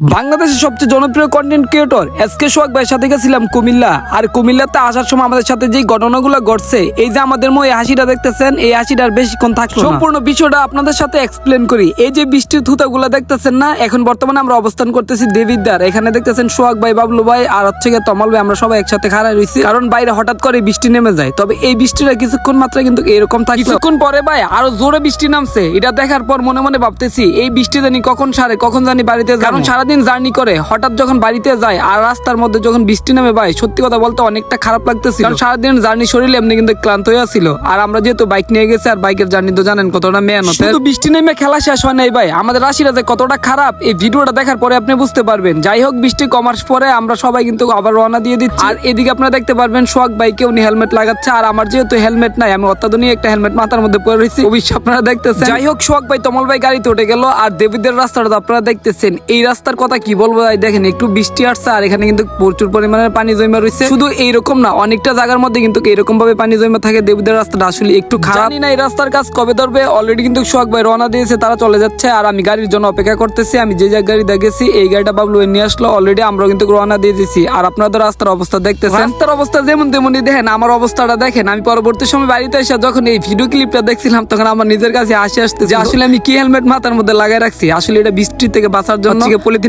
বাংলাদেশের সবচেয়ে জনপ্রিয় content creator S K Sohag ভাইয়ের সাথে গেছিলাম কুমিল্লা। আর কুমিল্লাতে আসার সময় আমাদের সাথে যে ঘটনাগুলো ঘটছে এই যে আমাদের মধ্যে হাসিটা দেখতেছেন এই হাসিটার বেশিক্ষণ থাকল সম্পূর্ণ বিষয়টা আপনাদের সাথে এক্সপ্লেন করি। এই যে বৃষ্টির থুতাগুলো দেখতেছেন না এখন বর্তমানে আমরা অবস্থান করতেছি দেবিদ্দার এখানে দেখতেছেন সোহাগ ভাই বাবলু ভাই আর হচ্ছে গিয়ে তমাল ভাই আমরা সবাই একসাথে খাড়া রয়েছি কারণ বাইরে হঠাৎ করে বৃষ্টি নেমে যায়। তবে এই বৃষ্টিটা কিছুক্ষণ মাত্র কিন্তু এরকম থাকে কিছুক্ষণ পরে ভাই আরও জোরে বৃষ্টি নামছে। এটা দেখার পর মনে মনে ভাবতেছি এই বৃষ্টি জানি কখন সারে কখন জানি বাড়িতে। কারণ সারাদিন জার্নি করে হঠাৎ যখন বাড়িতে যায় আর রাস্তার মধ্যে যখন বৃষ্টি নামে ভাই সত্যি কথা বলতে অনেকটা খারাপ লাগতেছিল। কারণ সারাদিন জার্নি শরীরে এমনি কিন্তু ক্লান্ত হয়ে ছিল আর আমরা যেহেতু বাইক নিয়ে গেছি আর বাইকের জার্নি তো জানেন কতটা মেহনত। শুধু বৃষ্টি নেমে খেলা শেষ হয় নাই ভাই। আমাদের রাশিটা যে কতটা খারাপ এই ভিডিওটা দেখার পরে আপনি বুঝতে পারবেন। যাই হোক বৃষ্টি কমার পরে আমরা সবাই কিন্তু আবার রওনা দিয়ে দিচ্ছি। আর এদিকে আপনারা দেখতে পারবেন সোহাগ বাইকে উনি হেলমেট লাগাচ্ছে। আর আমার যেহেতু হেলমেট নাই আমি অত্যাধুনিক একটা হেলমেট মাথার মধ্যে পরে রয়েছি। অবশ্যই আপনারা দেখতেছেন। যাই হোক সোহাগ ভাই তমল ভাই গাড়িতে উঠে গেল। আর দেবীদের রাস্তাটা তো আপনারা দেখতেছেন। এই রাস্তার কথা কি বলব ভাই? দেখেন একটু বৃষ্টি আসছে আর এখানে কিন্তু প্রচুর পরিমাণে পানি জমা রয়েছে। শুধু এইরকম না অনেকটা জায়গার মধ্যে কিন্তু এরকম ভাবে পানি জমা থাকে। দেবীদের রাস্তাটা আসলে একটু খারাপ। না এই রাস্তার কাজ কবে ধরবে। অলরেডি কিন্তু সোহাগ ভাই রওনা দিয়েছে তারা চলে যাচ্ছে আর আমি গাড়ির জন্য অপেক্ষা করতেছি। আমি যে যে গাড়ি দেখেছি এই গাড়িটা বাবলু নিয়ে আসলো। অলরেডি আমরা কিন্তু রওনা দিয়ে দিয়েছি। আর আপনারা তো রাস্তার অবস্থা দেখতেছেন। রাস্তার অবস্থা যেমন তেমনই দেখেন আমার অবস্থাটা দেখেন। আমি পরবর্তী সময় বাড়িতে এসে যখন এই ভিডিও ক্লিপটা দেখছিলাম তখন আমার নিজের কাছে হাসি আসতে যে আসলে আমি কি হেলমেট মাথার মধ্যে লাগাই রাখছি? আসলে এটা বৃষ্টি থেকে বাঁচার জন্য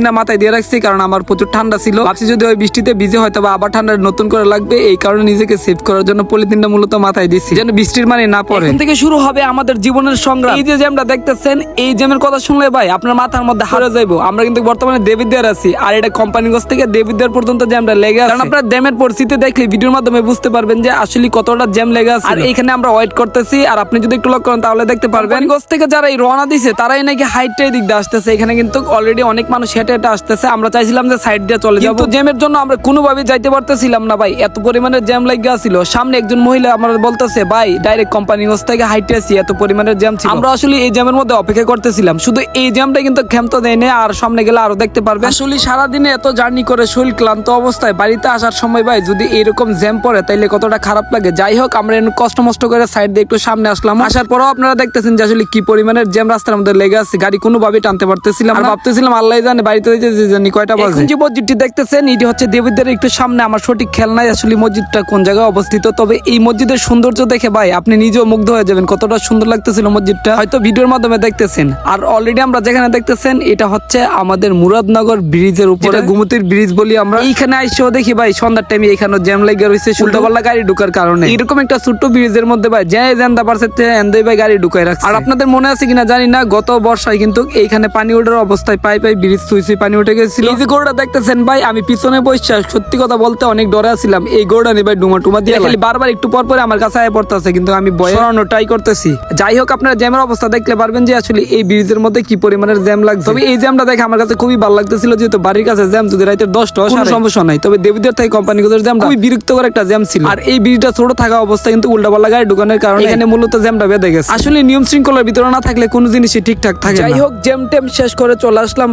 পলিথিনটা মাথায় দিয়ে রাখছি কারণ আমার প্রচুর ঠান্ডা ছিল। ভাবছি যদি ওই বৃষ্টিতে ভিজে হয়তো বা আবার ঠান্ডা নতুন করে লাগবে এই কারণে নিজেকে সেভ করার জন্য পলিথিনটা মূলত মাথায় দিচ্ছি যেন বৃষ্টির মানে না পড়ে। এখান থেকে শুরু হবে আমাদের জীবনের সংগ্রাম। এই যে জ্যামটা দেখতেছেন এই জ্যামের কথা শুনলে ভাই আপনার মাথার মধ্যে হারে যাইবো। আমরা কিন্তু বর্তমানে দেবিদ্যার আছি আর এটা কোম্পানিগঞ্জ থেকে দেবিদ্যার পর্যন্ত জ্যামটা লেগে আছে। কারণ আপনার জ্যামের পরিস্থিতি দেখলে ভিডিওর মাধ্যমে বুঝতে পারবেন যে আসলে কতটা জ্যাম লেগে আছে। আর এখানে আমরা ওয়েট করতেছি আর আপনি যদি একটু লক্ষ্য করেন তাহলে দেখতে পারবেন। গঞ্জ থেকে যারা এই রওনা দিছে তারাই নাকি হাইটটাই দিক দিয়ে আসতেছে। এখানে কিন্তু অলরেডি অনেক মানুষ হেঁটে হেঁটে আসতেছে আমরা চাইছিলাম যে সাইড দিয়ে চলে যাব। জ্যামের জন্য আমরা কোনোভাবে যাইতে পারতেছিলাম না ভাই। এত পরিমাণে জ্যাম লাগে ছিল সামনে একজন মহিলা আমার বলতেছে ভাই ডাইরেক্ট কোম্পানিগঞ্জ থেকে হাইটে আসি এত পরিমাণের জ্যাম ছিল। আমরা আসলে এই জ্যামের মধ্যে অপেক্ষা করতেছিলাম। শুধু এই জ্যামটা কিন্তু ক্ষমতা দেয় না আর সামনে গেলে আরও দেখতে পারবে আসলে সারাদিনে এত জার্নি করে শরীর ক্লান্ত অবস্থায় বাড়িতে আসার সময় ভাই যদি এরকম জ্যাম পড়ে তাইলে কতটা খারাপ লাগে? যাই হোক আমরা একটু কষ্ট মষ্ট করে সাইড দিয়ে একটু সামনে আসলাম। আসার পরেও আপনারা দেখতেছেন যে আসলে কি পরিমাণের জ্যাম রাস্তার মধ্যে লেগে আছে। গাড়ি কোনোভাবে টানতে পারতেছিলাম ভাবতেছিলাম আল্লাহ জানে বাড়িতে যেতে যে জানি কয়টা বাজে। যে মসজিদটি দেখতেছেন এটি হচ্ছে দেবীদের একটু সামনে। আমার সঠিক খেয়াল নাই আসলে মসজিদটা কোন জায়গায় অবস্থিত। তবে এই মসজিদের সৌন্দর্য দেখে ভাই আপনি নিজেও মুগ্ধ হয়ে যাবেন কতটা সুন্দর লাগতেছিল মসজিদটা। হয়তো ভিডিওর মাধ্যমে দেখতেছেন। আর অলরেডি আমরা যেখানে দেখতেছেন এটা হচ্ছে আমাদের মুরাদনগর ব্রিজের উপরে। গুমতির ব্রিজ বলি আমরা। এইখানে আইসেও দেখি ভাই সন্ধ্যার টাইমে এখানে জ্যাম লেগে রয়েছে উল্টাপাল্লা গাড়ি ঢুকার কারণে। এরকম একটা ছোট্ট ব্রিজের মধ্যে ভাই যে জানতে পারছে এন্দই ভাই গাড়ি ঢুকাই রাখছে। আর আপনাদের মনে আছে কিনা জানি না গত বর্ষায় কিন্তু এইখানে পানি ওঠার অবস্থায় পাই পাই ব্রিজ সুই পানি উঠে গেছিল। এই যে গরুটা দেখতেছেন ভাই আমি পিছনে বসে সত্যি কথা বলতে অনেক ডরে আছিলাম। এই গরুটা নিয়ে ভাই ডুমা টুমা দিয়ে খালি বারবার একটু পর পরে আমার কাছে আয় পড়তেছে কিন্তু আমি বয়ে সরানোর ট্রাই করতেছি। যাই হোক আপনারা জ্যামের অবস্থা দেখতে পারবেন যে আসলে এই ব্রিজের মধ্যে কি পরিমাণের জ্যাম লাগছে। তবে এই জ্যামটা দেখে আমার কাছে খুবই ভালো লাগতেছিল যেহেতু বাড়ির কাছে জ্যাম যদি রাতের দশটা কোনো সমস্যা নাই। তবে দেবীদের থেকে কোম্পানিগুলোর জ্যাম খুবই বিরক্তকর একটা জ্যাম ছিল। আর এই ব্রিজটা ছোট থাকা অবস্থা কিন্তু উল্টাপাল্লা গাড়ি ঢুকানোর কারণে এখানে মূলত জ্যামটা বেঁধে গেছে। আসলে নিয়ম শৃঙ্খলার ভিতরে না থাকলে কোনো জিনিসই ঠিকঠাক থাকে যাই হোক জ্যাম টেম শেষ করে চলে আসলাম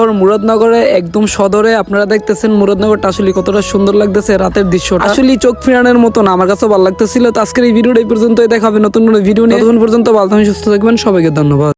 প্রাণেশ্বর মুরাদনগরে, একদম সদরে। আপনারা দেখতেছেন মুরাদনগরটা আসলে কতটা সুন্দর লাগতেছে রাতের দৃশ্যটা। আসলে চোখ ফিরানোর মতন, আমার কাছে ভালো লাগতেছিল। তো আজকের এই ভিডিওটা এই পর্যন্তই দেখাবে নতুন নতুন ভিডিও নিয়ে। তখন পর্যন্ত ভালো থাকবেন, সুস্থ থাকবেন, সবাইকে ধন্যবাদ।